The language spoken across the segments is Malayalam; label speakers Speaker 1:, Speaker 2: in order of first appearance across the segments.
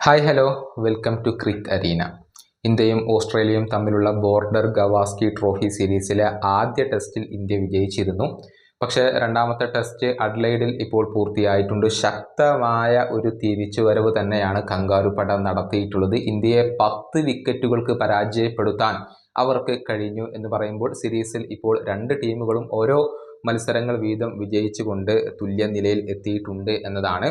Speaker 1: Hi hello welcome to crick arena ഇന്ത്യയും ഓസ്ട്രേലിയയും തമ്മിലുള്ള ബോർഡർ ഗവാസ്കി ട്രോഫി സീരീസിലെ ആദ്യ ടെസ്റ്റിൽ ഇന്ത്യ വിജയിച്ചിരുന്നു. പക്ഷേ രണ്ടാമത്തെ ടെസ്റ്റ് അഡ്ലൈഡിൽ ഇപ്പോൾ പൂർത്തിയായിട്ടുണ്ട്. ശക്തമായ ഒരു തിരിച്ചുവരവ് തന്നെയാണ് കങ്കാരുപട നടത്തിയിട്ടുള്ളത്. ഇന്ത്യയെ പത്ത് വിക്കറ്റുകൾക്ക് പരാജയപ്പെടുത്താൻ അവർക്ക് കഴിഞ്ഞു എന്ന് പറയുമ്പോൾ സീരീസിൽ ഇപ്പോൾ രണ്ട് ടീമുകളും ഓരോ മത്സരങ്ങൾ വീതം വിജയിച്ചുകൊണ്ട് തുല്യ നിലയിൽ എത്തിയിട്ടുണ്ട് എന്നതാണ്.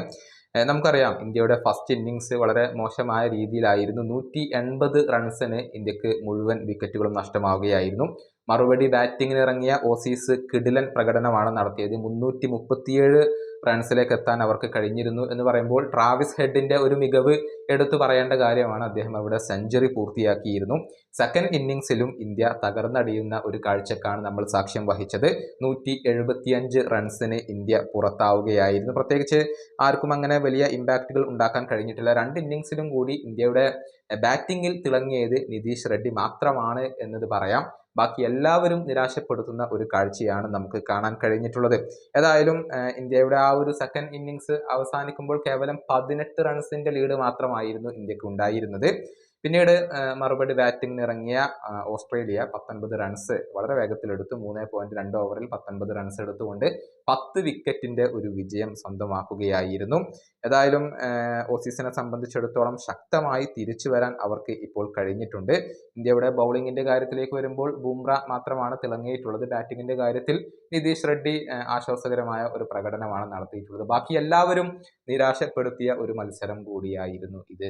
Speaker 1: നമുക്കറിയാം ഇന്ത്യയുടെ ഫസ്റ്റ് ഇന്നിങ്സ് വളരെ മോശമായ രീതിയിലായിരുന്നു. നൂറ്റി എൺപത് റൺസിന് ഇന്ത്യയ്ക്ക് മുഴുവൻ വിക്കറ്റുകളും നഷ്ടമാവുകയായിരുന്നു. മറുപടി ബാറ്റിങ്ങിന് ഇറങ്ങിയ ഓസീസ് കിടിലൻ പ്രകടനമാണ് നടത്തിയത്. മുന്നൂറ്റി മുപ്പത്തിയേഴ് റൺസിലേക്ക് എത്താൻ അവർക്ക് കഴിഞ്ഞിരുന്നു എന്ന് പറയുമ്പോൾ ട്രാവിസ് ഹെഡിന്റെ ഒരു മികവ് എടുത്തു പറയേണ്ട കാര്യമാണ് അദ്ദേഹം അവിടെ സെഞ്ചുറി പൂർത്തിയാക്കിയിരുന്നു. സെക്കൻഡ് ഇന്നിങ്സിലും ഇന്ത്യ തകർന്നടിയുന്ന ഒരു കാഴ്ചക്കാണ് നമ്മൾ സാക്ഷ്യം വഹിച്ചത്. നൂറ്റി എഴുപത്തിയഞ്ച് റൺസിന് ഇന്ത്യ പുറത്താവുകയായിരുന്നു. പ്രത്യേകിച്ച് ആർക്കും അങ്ങനെ വലിയ ഇമ്പാക്റ്റുകൾ ഉണ്ടാക്കാൻ കഴിഞ്ഞിട്ടില്ല. രണ്ട് ഇന്നിങ്സിലും കൂടി ഇന്ത്യയുടെ ബാറ്റിങ്ങിൽ തിളങ്ങിയത് നിതീഷ് റെഡ്ഡി മാത്രമാണ് എന്നത് പറയാം. ബാക്കി എല്ലാവരും നിരാശപ്പെടുത്തുന്ന ഒരു കാഴ്ചയാണ് നമുക്ക് കാണാൻ കഴിഞ്ഞിട്ടുള്ളത്. ഏതായാലും ഇന്ത്യയുടെ ആ ഒരു സെക്കൻഡ് ഇന്നിങ്സ് അവസാനിക്കുമ്പോൾ കേവലം പതിനെട്ട് റൺസിന്റെ ലീഡ് മാത്രമായിരുന്നു ഇന്ത്യയ്ക്ക് ഉണ്ടായിരുന്നത്. പിന്നീട് മറുപടി ബാറ്റിംഗിന് ഇറങ്ങിയ ഓസ്ട്രേലിയ പത്തൊൻപത് റൺസ് വളരെ വേഗത്തിലെടുത്ത് മൂന്ന് പോയിന്റ് രണ്ട് ഓവറിൽ പത്തൊൻപത് റൺസ് എടുത്തുകൊണ്ട് പത്ത് വിക്കറ്റിന്റെ ഒരു വിജയം സ്വന്തമാക്കുകയായിരുന്നു. ഏതായാലും ഓസീസിനെ സംബന്ധിച്ചിടത്തോളം ശക്തമായി തിരിച്ചു വരാൻ അവർക്ക് ഇപ്പോൾ കഴിഞ്ഞിട്ടുണ്ട്. ഇന്ത്യയുടെ ബൗളിങ്ങിന്റെ കാര്യത്തിലേക്ക് വരുമ്പോൾ ബുംറ മാത്രമാണ് തിളങ്ങിയിട്ടുള്ളത്. ബാറ്റിംഗിന്റെ കാര്യത്തിൽ നിതീഷ് റെഡ്ഡി ആശ്വാസകരമായ ഒരു പ്രകടനമാണ് നടത്തിയിട്ടുള്ളത്. ബാക്കി എല്ലാവരും നിരാശപ്പെടുത്തിയ ഒരു മത്സരം കൂടിയായിരുന്നു ഇത്.